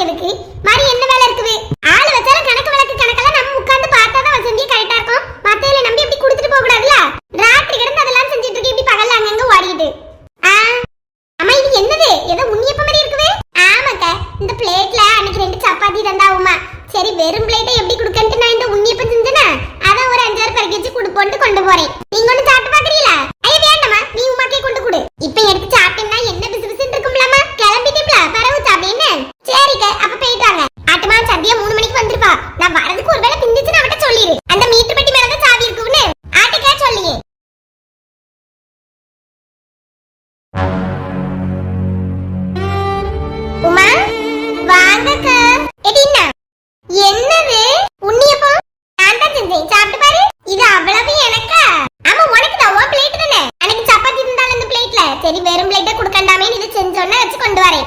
எனக்கு சரி வெறும் பிளேட்டை கொடுக்கண்டாமே இது செஞ்சோன்னா வச்சு கொண்டு வரேன்.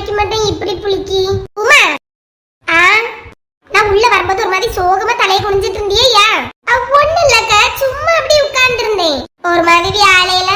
வைக்க மாட்டேன் இப்படி புளிக்கி? உமா! நான் உள்ள வரும்போது ஒரு மாதிரி சோகமா தலை குனிஞ்சிட்டு இருந்தியே ஏன் ஒண்ணு இல்லக்கா சும்மா அப்படியே உட்கார்ந்து இருந்தேன் ஒரு மாதிரி ஆலையில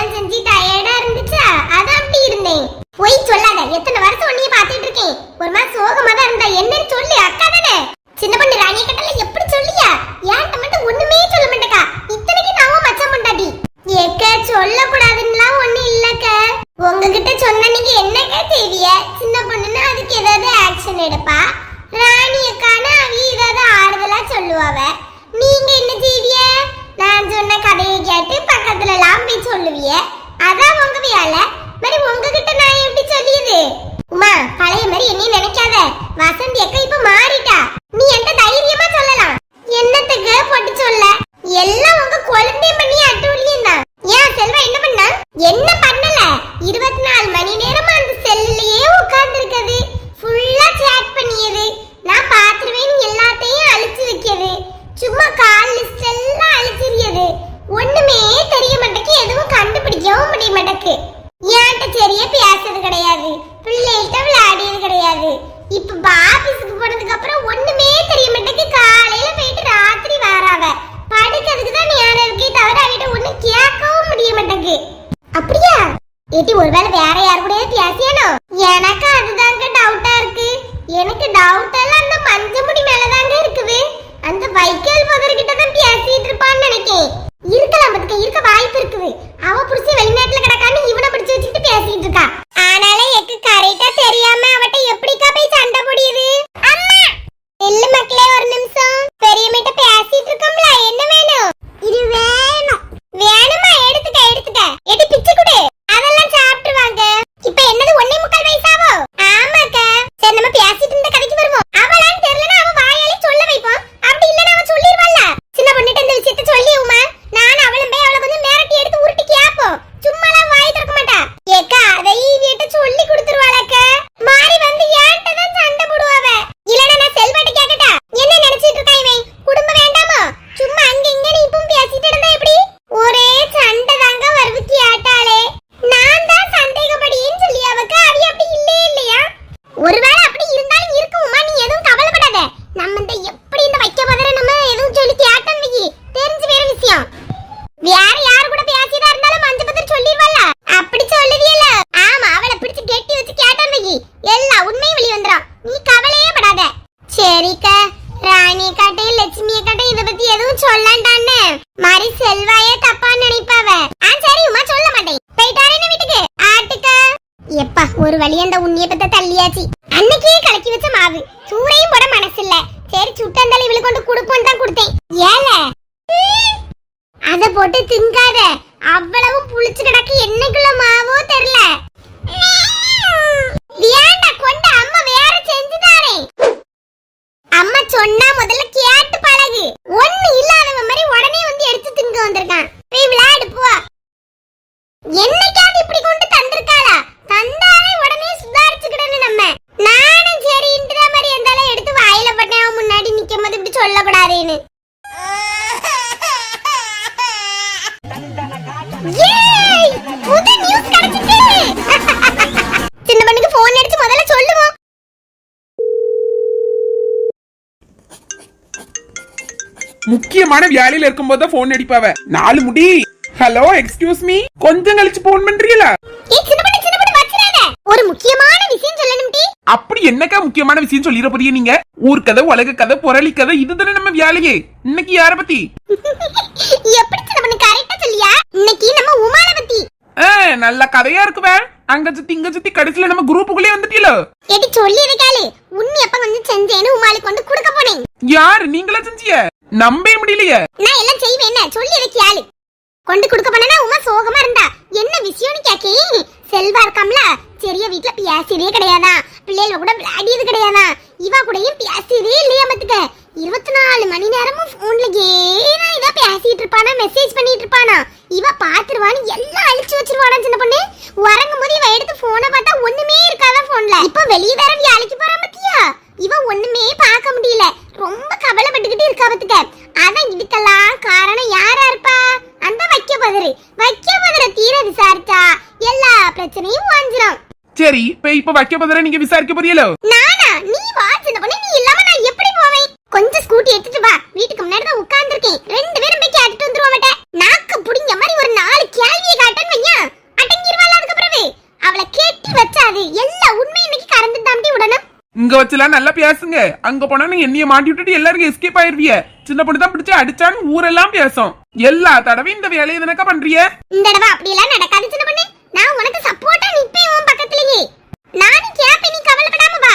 போட்டு திங்காத. அவ்வளவு புளிச்சு கிடக்கு. என்னைக்குள்ள மாவோ தெரியல. முக்கியமான வியாலையில இருக்கும்போது தான் போன் அடிப்பாவ. நாலு முடி. ஹலோ எக்ஸ்கியூஸ் மீ கொஞ்சம் கழிச்சு போன் பண்றீங்களா? ஒரு முக்கியமான விஷயம் சொல்லணும் அப்படி என்னக்கா முக்கியமான விஷயம் சொல்லிட போறீங்க நீங்க? ஊர் கதை உலக கதை பொறளி கதை இதுதானே நம்ம வியாழையே. இன்னைக்கு யார பத்தி? எப்படி இன்னைக்கு நம்ம உமால பத்தி. ஏ நல்ல கதையா இருக்குவே அங்க சுத்தி இங்க சுத்தி கடைசில நம்ம குரூப்புக்குள்ளே வந்துட்டீல. எடி சொல்லி இருக்காளே உன்னி எப்ப கொஞ்சம் செஞ்சேன்னு உமாலு கொண்டு கொடுக்க போனேன். யார் நீங்களா செஞ்சிய நம்பவே முடியலையே. நான் எல்லாம் செய்வேன் என்ன? சொல்லி இருக்கியாளு கொண்டு கொடுக்க போனா உமா சோகமா இருந்தா. என்ன விஷயம்னு கேக்கே. செல்வா இருக்காம்ல. சரிய வீட்ல பேசியதே கிடையாதா. பிள்ளைகள கூட சரி இப்ப இப்ப வைக்க பதில நீங்க விசாரிக்க போறீங்களோ? நானா? நீ வா சின்ன பொண்ணு. நீ இல்லாம நான் எப்படி போவேன்? கொஞ்சம் ஸ்கூட்டி எடுத்துட்டு வா. வீட்டுக்கு முன்னாடி தான் உட்கார்ந்திருக்கேன். ரெண்டு பேரும் போய் கேட்டுட்டு வந்துருவோம் மாட்டேன் நாக்கு புடிங்க மாதிரி ஒரு நாலு கேள்வியை காட்டன்னு வையா அடங்கிருவாள் அதுக்கு பிறகு? அவளை கேட்டி வச்சாது. எல்லா உண்மை இன்னைக்கு கறந்து தாண்டி விடணும். இங்க வச்சுலாம் நல்லா பேசுங்க. அங்க போனா நீ என்னைய மாட்டி விட்டுட்டு எல்லாருக்கும் எஸ்கேப் ஆயிருவிய. சின்ன பொண்ணு தான் பிடிச்சு அடிச்சான்னு ஊரெல்லாம் பேசும். எல்லா தடவையும் இந்த வேலையை தானக்கா பண்றிய? இந்த தடவை அப்படியெல்லாம் நடக்காது சின்ன பொண்ணு நான் உனக்கு சப்போர்ட்டா நிப்பேன் உன் பக்கத்துலயே நானும் கேப்பேன் நீ கவலைப்படாம வா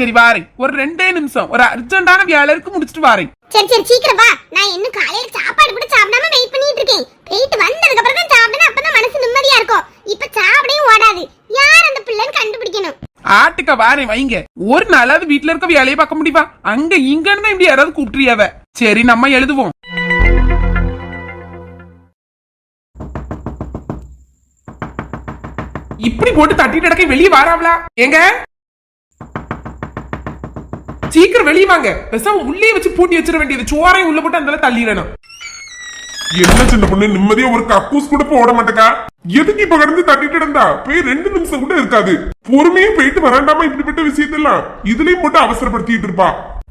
சரி வாரேன் ஒரு ரெண்டே நிமிஷம். ஒரு அர்ஜென்டான வேலை இருக்கு முடிச்சிட்டு வாரேன் சரி சரி சீக்கிரம் வா. நான் இன்னும் காலையில சாப்பாடு கூட சாப்பிடாம வெயிட் பண்ணிட்டு இருக்கேன். போயிட்டு வந்ததுக்கு அப்புறம் தான் சாப்பிடணும் அப்பதான் மனசு நிம்மதியா இருக்கும். இப்ப சாப்பிடையும் ஓடாது. யார் அந்த பிள்ளைன்னு கண்டுபிடிக்கணும். ஆட்டுக்க வாரேன் வைங்க. ஒரு நாளாவது வீட்ல இருக்க வேலையை பார்க்க முடியுமா? அங்க இங்கன்னு தான் இப்படி யாராவது கூப்பிட்டுறியாவ சரி நம்ம எழுதுவோம். இப்படி போட்டு தட்டிட்டு இடக்க வெளியே வாராவளா? ஏங்க? சீக்கிரம் வெளியே வாங்க. உள்ளே வச்சு பூட்டி வச்சிட வேண்டியது. சோறையும் உள்ள போட்டு அந்த தள்ளிடணும். என்ன சின்ன பொண்ணு நிம்மதியா ஒரு கக்கூஸ் கூட போட மாட்டேக்கா? எதுக்கு இப்ப கடந்து தட்டிட்டு இருந்தா போய் ரெண்டு நிமிஷம் கூட இருக்காது. பொறுமையா போயிட்டு வராண்டாமா இப்படிப்பட்ட விஷயத்தெல்லாம்? இதுலயும் போட்டு அவசரப்படுத்திட்டு இருப்பா.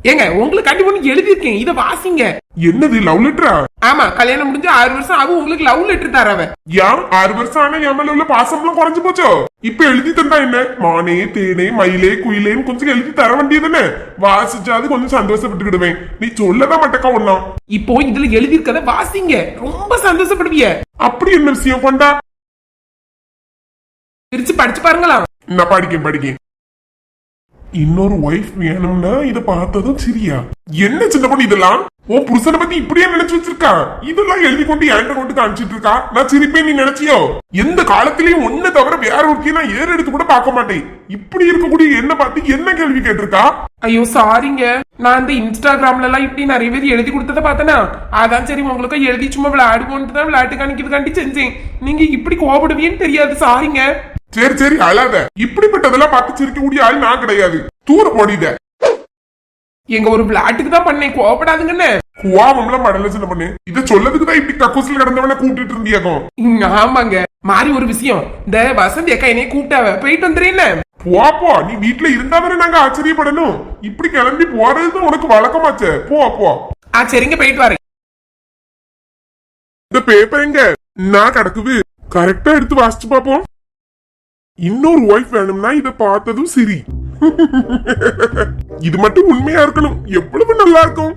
ஏங்க உங்களுக்கு கண்டி ஒண்ணு எழுதியிருக்கேன். இதை வாசிங்க. என்னது லவ் லெட்டரா? ஆமா கல்யாணம் முடிஞ்சு ஆறு வருஷம் ஆகும் உங்களுக்கு லவ் லெட்டர் தரவ. ஏன் ஆறு வருஷம் ஆனா என் மேல உள்ள பாசம்லாம் குறைஞ்சு போச்சோ? இப்ப எழுதி தந்தா என்ன? மானே தேனே மயிலே குயிலேன்னு கொஞ்சம் எழுதி தர வேண்டியதுன்னு வாசிச்சாது கொஞ்சம் சந்தோஷப்பட்டுக்கிடுவேன். நீ சொல்லதான் மாட்டேக்கா ஒன்னா இப்போ இதுல எழுதியிருக்கத வாசிங்க. ரொம்ப சந்தோஷப்படுவிய. அப்படி என்ன விஷயம் கொண்டா? பிரிச்சு படிச்சு பாருங்களா. நான் படிக்கேன் படிக்கேன். இன்னொரு ஒய்ஃப் வேணும்னா இத பார்த்ததும் சரியா. என்ன சின்ன பொண்ணு இதெல்லாம்? ஓ புருஷனை பத்தி இப்படியே நினைச்சு வச்சிருக்கா? இதெல்லாம் எழுதி கொண்டு என்கிட்ட கொண்டு காமிச்சிட்டு இருக்கா? நான் சிரிப்பேன் நீ நினைச்சியோ? எந்த காலத்திலயும் ஒண்ணு தவிர வேற ஒருத்தையும் நான் ஏற எடுத்து கூட பார்க்க மாட்டேன். இப்படி இருக்கக்கூடிய என்ன பார்த்து என்ன கேள்வி கேட்டிருக்கா? ஐயோ சாரிங்க நான் இந்த இன்ஸ்டாகிராம்ல எல்லாம் இப்படி நிறைய பேர் எழுதி கொடுத்தத பார்த்தனா? அதான் சரி உங்களுக்கு எழுதி சும்மா விளையாடுவோன்ட்டு தான் விளையாட்டு காணிக்கிறதுக்காண்டி செஞ்சேன். நீங்க இப்படி கோபடுவீன்னு தெரியாது சாரிங்க சரி சரி அழாத. இப்படிப்பட்டதெல்லாம் பார்த்து சிரிக்கக்கூடிய ஆள் நான் கிடையாது. தூர போடித எங்க ஒரு விளையாட்டுக்கு தான் பண்ணேன். கோபப்படாதுங்கன்னு குவாவம்லாம் மடல சின்ன பொண்ணு. இத சொல்லதுக்கு தான் இப்படி கக்கூசில் கிடந்தவன கூப்பிட்டு இருந்தியாக்கும் ஆமாங்க. மாறி ஒரு விஷயம். இந்த வசந்தி அக்கா என்னைய கூப்பிட்டாவ. போயிட்டு வந்துறேன்னு போ போ. நீ வீட்ல இருந்தா தானே நாங்க ஆச்சரியப்படணும். இப்படி கிளம்பி போறதுதான் உனக்கு வழக்கமாச்சே. போ போ. ஆ சரிங்க போயிட்டு வரேன் இந்த பேப்பர் எங்க? நான் கிடக்குது. கரெக்டா எடுத்து வாசிச்சு பாப்போம் இன்னொரு ஒய்ஃப் வேணும்னா இத பார்த்ததும் சரி. இது மட்டும் உண்மையா இருக்கணும். எவ்வளவு நல்லா இருக்கும்.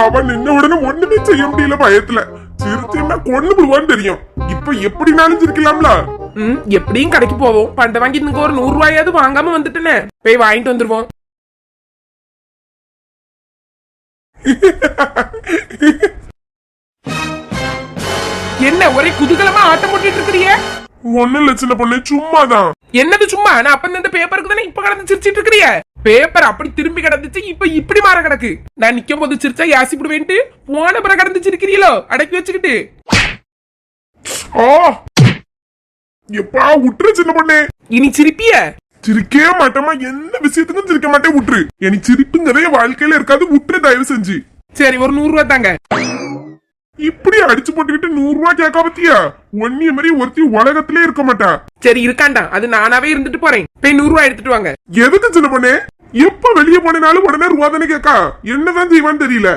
அவன் நின்ன உடனே ஒண்ணுமே செய்ய முடியல பயத்துல. சிரிச்சேன்னா கொண்டு விடுவான்னு தெரியும். இப்ப எப்படினாலும் சிரிக்கலாம்ல ம் எப்படியும் கடைக்கு போவோம். பண்டை வாங்கி இன்னைக்கு ஒரு நூறு ரூபாயாவது வாங்காம வந்துட்டேனே. போய் வாங்கிட்டு வந்துருவோம். என்ன ஒரே குதூகலமா இருக்கிறிய ஒண்ணும் இல்ல சின்ன பொண்ணு. சும்மாதான். என்னது சும்மா? நான் அப்ப இந்த பேப்பருக்கு தானே இப்ப கடந்து சிரிச்சிட்டு இருக்கிறிய? பேப்பர் அப்படி திரும்பி கிடந்துச்சு இப்ப இப்படி மாற கிடக்கு. நான் நிக்கும் போது சிரிச்சா யாசி விடுவேன்ட்டு போன பிறகு கடந்து சிரிக்கிறீங்களோ அடக்கி வச்சுக்கிட்டு. ஆ. எப்பா விட்டுரு சின்ன பொண்ணு. இனி சிரிப்பிய? சிரிக்கவே மாட்டேமா எந்த விஷயத்துக்கும் சிரிக்க மாட்டேன் விட்டுரு எனக்கு சிரிப்புங்கிறதே வாழ்க்கையில இருக்காது. விட்டுரு தயவு செஞ்சு. சரி ஒரு நூறு ரூபாய் தாங்க. இப்படி அடிச்சு போட்டுக்கிட்டு நூறு ரூபாய் கேட்க பத்தியா? ஒன்னிய மாதிரி ஒருத்தி உலகத்திலே இருக்க மாட்டா. சரி இருக்காண்டா. அது நானாவே இருந்துட்டு போறேன். போய் நூறு ரூபாய் எடுத்துட்டு வாங்க. எதுக்கு சின்ன பொண்ணு எப்ப வெளியே போனாலும் உடனே ரூபா தானே கேக்கா என்னதான் செய்வான்னு தெரியல.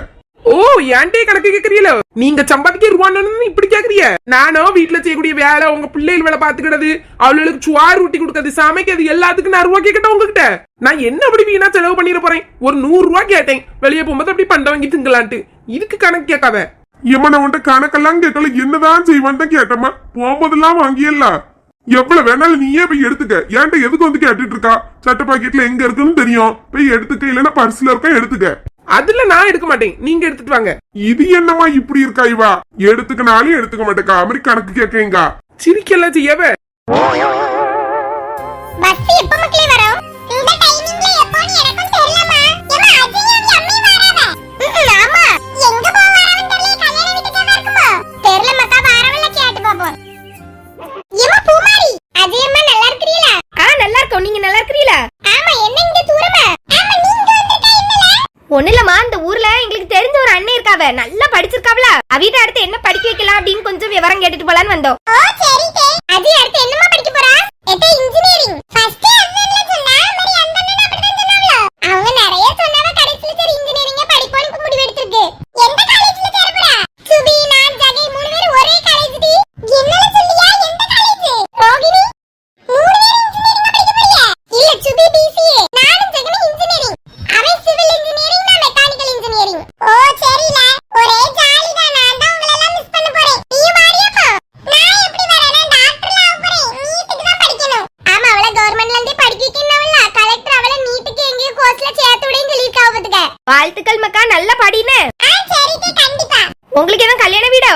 ஓ ஏன்டே கணக்கு கேக்குறீங்களோ நீங்க சம்பாதிக்க ரூபான்னு இப்படி கேக்குறீங்க? நானும் வீட்டுல செய்யக்கூடிய வேலை உங்க பிள்ளைகள் வேலை பாத்துக்கிட்டது அவளுக்கு சுவார் ஊட்டி கொடுக்கறது சமைக்கிறது எல்லாத்துக்கும் நான் ரூபா கேட்கட்டும் உங்ககிட்ட. நான் என்ன அப்படி வீணா செலவு பண்ணிட போறேன்? ஒரு நூறு ரூபாய் கேட்டேன். வெளியே போகும்போது அப்படி பண்ட வாங்கி திங்கலான்ட்டு. இதுக்கு கணக்கு கேட்காத. ஏமா நான் உன்ட்ட கணக்கெல்லாம் கேட்கல என்னதான் செய்வான்னு தான் கேட்டமா போகும்போதெல்லாம் வாங்கியல்ல. எவ்வளவு வேணாலும் நீயே போய் எடுத்துக்க. ஏன்ட்ட எதுக்கு வந்து கேட்டுட்டு இருக்கா? சட்டை பாக்கெட்ல எங்க இருக்குன்னு தெரியும். போய் எடுத்துக்க இல்லைன்னா பர்ஸ்ல இருக்க எடுத்துக்க. அதுல நான் எடுக்க மாட்டேன். நீங்க எடுத்துட்டு வாங்க. இது என்னமா இப்படி இருக்கா இவா? எடுத்துக்கனாலும் எடுத்துக்க மாட்டேக்கா. மாதிரி கணக்கு கேட்கேங்கா சிரிக்கெல்லாம் செய்யவே பஸ் எப்ப மக்களே வரும் வாழ்த்துக்கள் மக்கா நல்லா படின்னு. உங்களுக்கு எதுவும் கல்யாண வீடோ?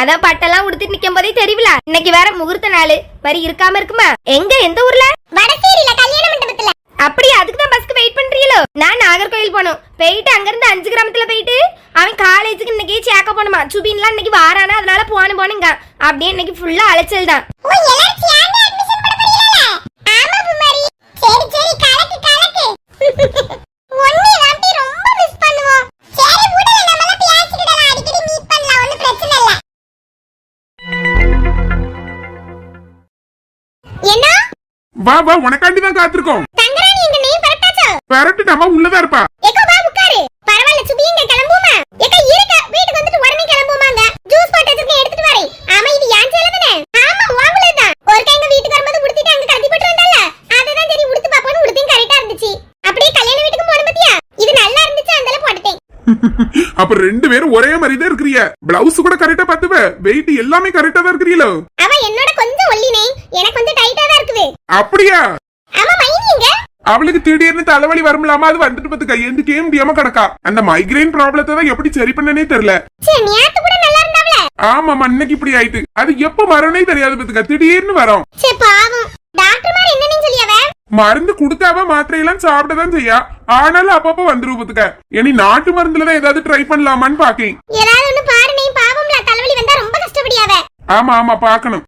அதான் பட்டெல்லாம் உடுத்திட்டு நிக்கும் போதே தெரியல. இன்னைக்கு வேற முகூர்த்த நாள். வரி இருக்காம இருக்குமா? எங்க எந்த ஊர்ல? வடசேரியில கல்யாண மண்டபத்துல. அப்படியே அதுக்கு தான் பஸ்க்கு வெயிட் பண்றீங்களோ? நான் நாகர்கோயில் போனோம் போயிட்டு அங்க இருந்து அஞ்சு கிராமத்துல போயிட்டு அவன் காலேஜுக்கு இன்னைக்கு சேக்க போணுமா சுபின்லாம் இன்னைக்கு வாரானா அதனால போன போனுங்க அப்படியே இன்னைக்கு ஃபுல்லா அலைச்சல் தான் வா வா உனக்காண்டி தான் காத்திருக்கோம். தங்கராணி எங்க நேம் கரெக்டாச்சோ பரட்டு நம்ம உள்ளதா இருப்பா. ஏக்கோ வா உட்காரு. பரவாயில்ல சுபி இங்க கிளம்புமா? ஏக்கா இருக்க. வீட்டுக்கு வந்துட்டு உடனே கிளம்புமாங்க. ஜூஸ் போட்டு வச்சிருக்கேன் எடுத்துட்டு வரேன். ஆமா இது ஏன் சேலை தானே? ஆமா உங்களே தான். ஒரு எங்க வீட்டுக்கு வரும்போது உடுத்திட்டு அங்க கட்டி போட்டு வந்தால? அததான் சரி உடுத்து பாப்போன்னு உடுத்தையும் கரெக்டா இருந்துச்சு. அப்படியே கல்யாண வீட்டுக்கு போன பத்தியா? இது நல்லா இருந்துச்சு அதனால போட்டுட்டேன். அப்ப ரெண்டு பேரும் ஒரே மாதிரி தான் இருக்கிறீ பிளவுஸ் கூட கரெக்டா பாத்துவ வெயிட் எல்லாமே கரெக்டா தான் இருக்கிறீங்களோ? அவ என்னோட கொஞ்சம் ஒல்லினே. எனக்கு இருக்குது அப்படியா? அவளுக்கு திடீர்னு தலைவலி வரும்லாமா? அது வந்துட்டு பத்துக்கா எந்துக்கே முடியாம கிடக்கா. அந்த மைக்ரைன் ப்ராப்ளத்தை தான் எப்படி சரி பண்ணனே தெரியல. ஆமா அன்னைக்கு இப்படி ஆயிட்டு. அது எப்ப வரனே தெரியாது பத்துக்கா திடீர்னு வரும். மருந்து கொடுத்தாவ மாத்திரையெல்லாம் சாப்பிடதான் செய்யா. ஆனாலும் அப்பப்ப வந்துரும் பத்துக்க இனி நாட்டு மருந்துல ஏதாவது ட்ரை பண்ணலாமான்னு பாக்கேன். ஆமா ஆமா பாக்கணும்.